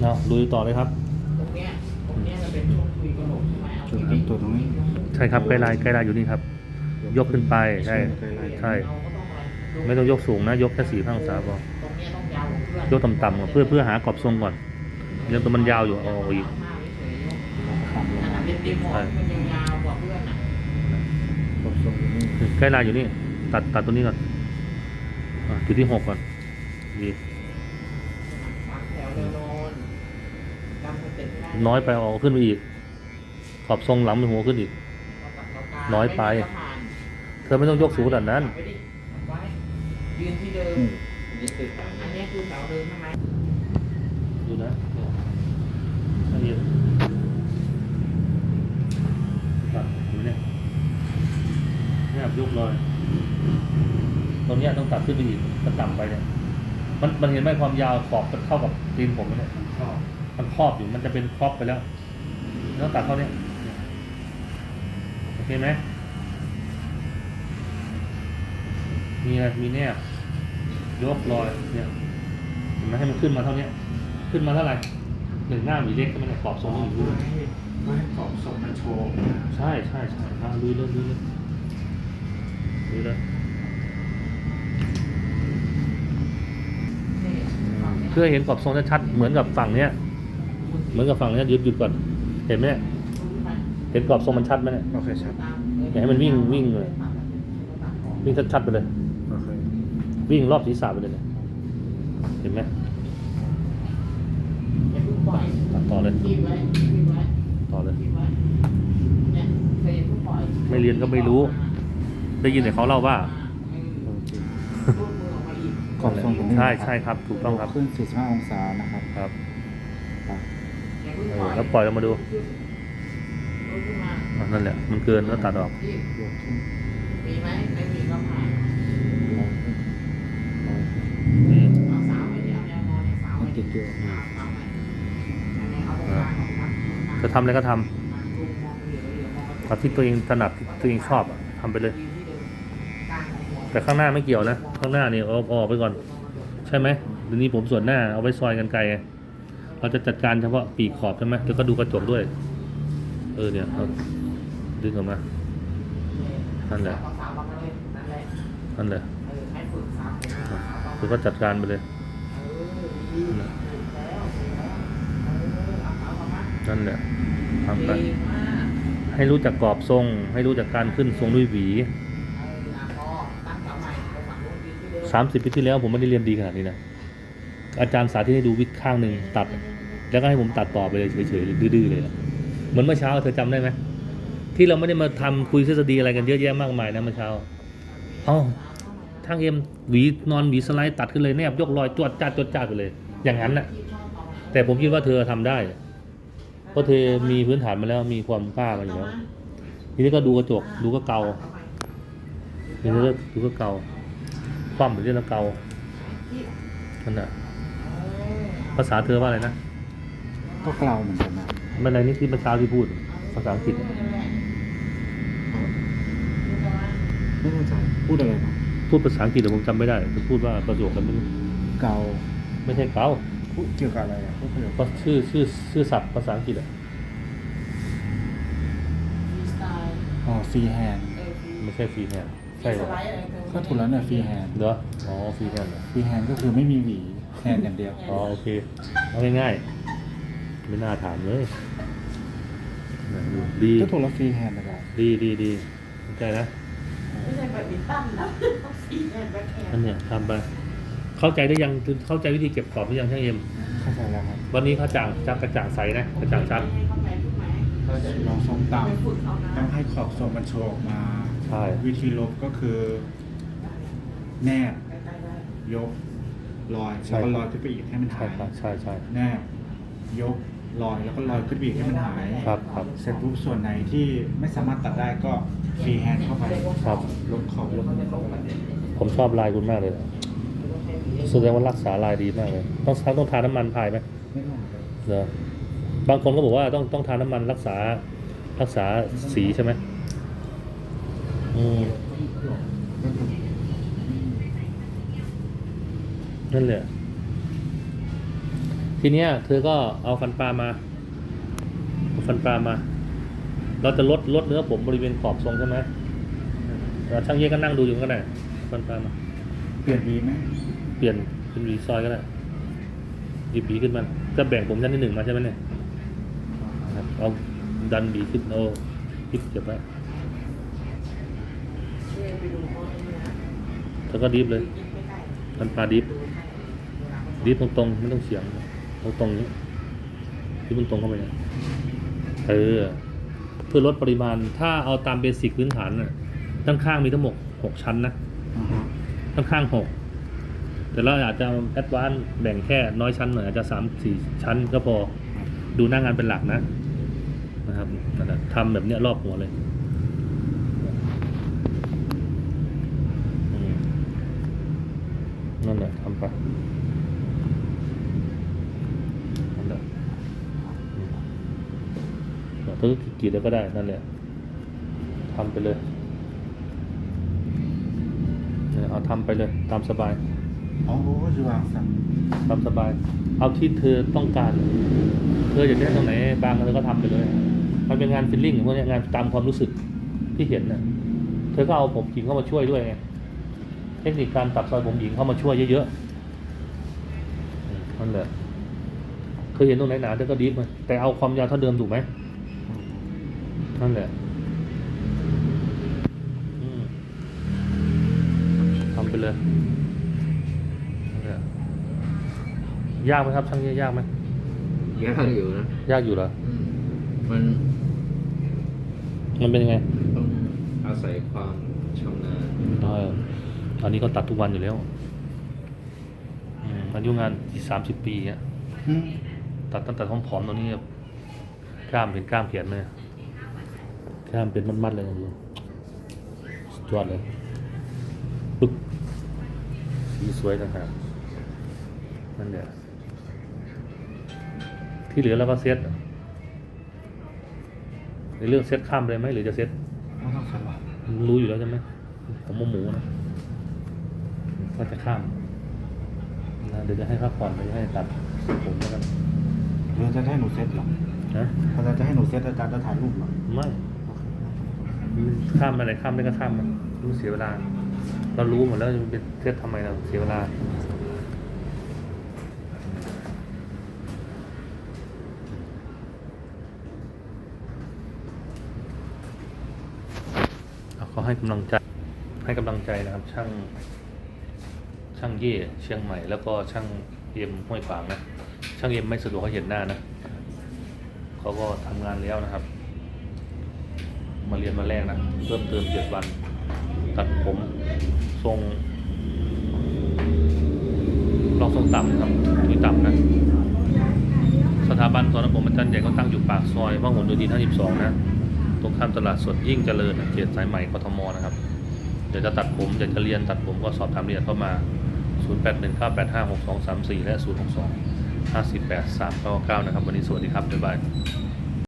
เนาะลุยต่อเลยครับ ตรงเนี้ยตรงเนี้ยจะเป็นช่วงคุยกระโหลกใช่ไหมเอาจุดที่เริ่มตัวตรงนี้ใช่ครับไกด์ไลน์ไกด์ไลน์อยู่นี่ครับ ยกขึ้นไปใช่ไกด์ไลน์ใช่ เราก็ต้องอะไรไม่ต้องยกสูงนะ ยกแค่สี่ข้างศาพอตรงเนี้ยต้องยาวกว่าเพื่อนยกต่ำๆก่อนเพื่อเพื่อหากรอบทรงก่อนยังตัวมันยาวอยู่เอาอีกข้ามลงขนามาดเป็นตีมอสมันยังยาวกว่าเพื่อนอะกดทรงตรงนี้ไกด์ไลน์อยู่นี่ ตัดตัดตัวนี้ก่อนอะจุดที่หกก่อนดี สามแถวเร็วโนนจำสเต็ปไม่ได้ น้อยไปเอาขึ้นไปอีก ขอบทรงหลังเป็นหัวขึ้นอีก น้อยไป เธอไม่ต้องยกสูงขนาดนั้นไว้ดิไว้ยืนที่เดิมนี่อันเนี้ยคือแถวเดิมใช่ไหมดูนะเนี่ยละเอียดตัดเห็นไหมเนี่ยเนี่ยยกเลยตรงเนี้ยต้องตัดขึ้นไปอีกมันต่ำไปเนี่ย มันมันเห็นไหมความยาวขอบมันเข้ากับตีนผมไหมเนี่ยชอบ มันครอบอยู่มันจะเป็นครอบไปแล้วต้องตัดเข้าเนี่ยโอเคไหมมีอะไรมีแนบยกรอยเนี่ยเห็นไหมให้มันขึ้นมาเท่าเนี้ยขึ้นมาเท่าไหร่หนึ่งหน้ามีเล็กก็ไม่ได้ขอบทรงมันอยู่ไม่ให้ไม่ให้กรอบทรงมันโชว์ใช่ใช่ใช่อะลุยเลยลุยเลยลุยเลยนี่ฝั่งเนี้ยเพื่อเห็นขอบทรงชัดๆเหมือนกับฝั่งเนี้ย เหมือนกับฝั่งเนี้ยหยุดหยุดก่อน เห็นไหมเนี่ยเห็นกรอบทรงมันชัดไหมเนี่ยโอเคชัดอย่าให้มันวิ่งวิ่งเลยวิ่งชัดๆไปเลย โอเค วิ่งรอบศีรษะไปเลยเนี่ยเห็นไหมอย่าเพิ่งปล่อยตัดต่อเลยคีบไว้คีบไว้ต่อเลยคีบไว้เนี่ยเคยอย่าเพิ่งปล่อยไม่เรียนก็ไม่รู้ ได้ยินแต่เขาเล่าว่าอืมโอเครูดมือออกมาอีกกรอบทรงตรงนี้ใช่นะใช่ครับ ถูกต้องครับ ขึ้น 45 องศานะครับ ครับไปอย่า เออแล้วปล่อยออกมาดูนั่นแหละ มันเกินแล้วตัดออกมีไหมไม่มีก็ผ่านเอาสาวไว้เดียวแนวนอนเนี่ยสาวไว้ติดอยู่สาวสาวไว้อันนี้เอาตรงกลางของครับจะทำอะไรก็ทำเอาที่ตัวเองถนัดตัวเองชอบทำไปเลย แต่ข้างหน้าไม่เกี่ยวนะ ข้างหน้านี่เอาออกไปก่อน ใช่ไหมเดี๋ยวนี้ผมส่วนหน้าเอาไว้ซอยกันไกลไง เราจะจัดการเฉพาะปีกขอบใช่ไหมแล้วก็ดูกระจกด้วย เออเนี่ยเอาดึงออกมานั่นแหละเอาสาวมาเลยนั่นแหละนั่นแหละเออให้ฝึกสาวสาวคือก็จัดการไปเลยเออดีแล้วแล้วเออเอาสาวมานั่นแหละทำไปเก่งมากให้รู้จักกรอบทรง ให้รู้จักการขึ้นทรงด้วยหวีเอออะพอตั้งสาวใหม่ไปฝั่งนู้นยืนที่เดิมสามสิบปีที่แล้วผมไม่ได้เรียนดีขนาดนี้นะ อาจารย์สาธิตให้ดูวิกข้างหนึ่งตัด แล้วก็ให้ผมตัดต่อไปเลยเฉยๆดื้อๆเลยอะเหมือนเมื่อเช้าเธอจำได้ไหมที่เราไม่ได้มาทำคุยทฤษฎีอะไรกันเยอะแยะมากมายนะเมื่อเช้าเอ้าทางเอ็มหวีนอนหวีสไลด์ตัดขึ้นเลยแนบยกรอยจวดจ้าจวดจ้าไปเลย อย่างนั้นน่ะแต่ผมคิดว่าเธอทำได้ เพราะเธอมีพื้นฐานมาแล้วมีความกล้ามาอยู่แล้วทีนี้ก็ดูกระจกดูก็เกาทีนี้ก็ดูก็เกาคว่ำไปเรื่อยแล้วเกานั่นน่ะ ภาษาเธอว่าอะไรนะ ก็เกลาเหมือนกันนะไม่อะไรนี่ที่เมื่อเช้าที่พูด ภาษาอังกฤษไม่เข้าใจพูดอะไรนะพูดภาษาอังกฤษแต่ผมจำไม่ได้จะพูดว่าประโยคกันไม่รู้เกาไม่ใช่เกาพูดเกี่ยวกับอะไรอะพูดประโยคก็ชื่อชื่อชื่อศัพท์ภาษาอังกฤษอะอ๋อฟรีแฮนด์ไม่ใช่ฟรีแฮนด์ใช่เหรอก็ถูกแล้วเนี่ยฟรีแฮนด์เหรออ๋อฟรีแฮนด์เหรอฟรีแฮนด์ก็คือไม่มีหวี แฮนด์อย่างเดียว อ๋อโอเคเอาง่ายๆไม่น่าถามเลยนะดูดีก็ถูกแล้วฟรีแฮนด์นะครับดีดีดีเข้าใจนะไม่ใช่แบบบินตันนะต้องสีแอนแบ็คแอนนั่นเนี่ยทำไปเข้าใจได้ยังเข้าใจวิธีเก็บกรอบหรือยังช่างเอ็มเข้าใจแล้วครับวันนี้เขาจ่างจักกระจ่างใสนะกระจ่างชัดให้เข้าไปพูดไหมเราจะลองทรงต่ไปฝึกเอานะำต้องให้ขอบทรงมันโชว์ออกมา ใช่วิธีลบก็คือ แนบใกล้ๆได้ยก ลอยใช่ แล้วก็ลอยขึ้นไปอีกให้มันใช่หายครับใช่ใช่แนบยกลอยแล้วก็ลอยขึ้นไปอีกให้มันหายครับครับเสร็จปุ๊บส่วนไหนที่ไม่สามารถตัดได้ก็ฟรีแฮนด์เข้าไปครับลบขอบลบผมชอบลายคุณมากเลยแสดงว่ารักษาลายดีมากเลย ต้องต้องทาน้ำมันพายไหมไม่ต้องครับเหรอบางคนก็บอกว่าต้องต้องทาน้ำมันรักษารักษาสีใช่ไหมอืม นั่นแหละ ทีเนี้ย เธอก็เอาฟันปลามาเอาฟันปลามา เราจะลดลดเนื้อผมบริเวณขอบทรงใช่ไหมเอ่อช่างเย่ก็นั่งดูอยู่ก็ได้ฟันปลามา เปลี่ยนดีไหมเปลี่ยนเป็นหวีซอยก็ได้หยิบหวีขึ้นมาจะแบ่งผมชั้นที่หนึ่งมาใช่ไหมเนี่ยครับเอาดันหวีขึ้นเอาพิบเก็บไว้เนี่ยไปดูเขาไอ้นี่นะเธอก็ดีฟเลย มันปลาดิฟดิฟตรงๆไม่ต้องเฉียงตรงๆนี้ดิฟตรงๆเข้าไปเนี่ยเออเพื่อลดปริมาณถ้าเอาตามเบสิกพื้นฐานน่ะด้านข้างมีทั้งหมดหกชั้นนะอ่าฮะด้านข้างหกแต่เราอาจจะแอดวานแบ่งแค่น้อยชั้นหน่อยอาจจะสามสี่ชั้นก็พอดูหน้างานเป็นหลักนะนะครับทำแบบเนี้ยรอบหัวเลยอืมนั่นแหละทำไปนั่นแหละอืมเดี๋ยวเธอกรีดแล้วก็ได้นั่นแหละทำไปเลยเนี่ยเอาทำไปเลยตามสบายอ๋อโอ้ยวางสั่งตามสบาย เอาที่เธอต้องการ เธออยากได้ตรงไหนบางเธอก็ทำไปเลย มันเป็นงานฟิลลิ่งพวกเนี้ยงานตามความรู้สึกที่เห็นน่ะ เธอก็เอาผมหญิงเข้ามาช่วยด้วยไง เทคนิคการตัดซอยผมหญิงเข้ามาช่วยเยอะๆอืมนั่นแหละเคยเห็นตรงไหนหนาเธอก็ดีฟมาแต่เอาความยาวเท่าเดิมถูกไหมนั่นแหละอืมทำไปเลยนั่นแหละยากไหมครับช่างเนี้ยยากไหมยากอยู่นะยากอยู่เหรออืมมัน มันเป็นยังไงต้องอาศัยความชำนาญเอออันนี้ก็ตัดทุกวันอยู่แล้วอืมอายุงานที่สามสิบปีอะอืมตัดตั้งแต่ท้องผอมตรงนี้กล้ามเป็นกล้ามเขียนเลยกล้ามเป็นมัดๆเลยนะดูสุดยอดเลยปึ๊กสีสวยต่างหากนั่นแหละที่เหลือเราก็เซ็ตในเรื่องเซ็ตข้ามเลยไหมหรือจะเซ็ตไม่ต้องใส่หรอกรู้อยู่แล้วใช่ไหมผมโมหมูนะ ก็จะข้ามนะเดี๋ยวจะให้พักผ่อนเดี๋ยวจะให้ตัดผมแล้วกันหรือจะให้หนูเซ็ตเหรอนะอาจารย์จะให้หนูเซ็ตอาจารย์จะถ่ายรูปเหรอไม่ข้ามอะไรข้ามได้ก็ข้ามมันมันเสียเวลา เรารู้หมดแล้วจะเป็นเทสทำไมเราเสียเวลาเอาเขาให้กำลังใจให้กำลังใจนะครับ ช่าง ช่างเย่เชียงใหม่แล้วก็ช่างเอ็มห้วยฝางนะ ช่างเอ็มไม่สะดวกให้เห็นหน้านะเขาก็ทำงานแล้วนะครับ มาเรียนมาแรกนะเพิ่มเติมเจ็ดวัน ตัดผมทรงลองทรงต่ำนะครับที่ต่ำนะสถาบันสอนผมอาจารย์ใหญ่ก็ตั้งอยู่ปากซอยพหลโยธิน52นะ ตรงข้ามตลาดสดยิ่งเจริญเขตสายใหม่กทมนะครับ เดี๋ยวจะตัดผมอยากจะเรียนตัดผมก็สอบถามเรียนเข้ามา 0819856234 และ 062 548 399 นะครับ วันนี้สวัสดีครับ บ๊ายบาย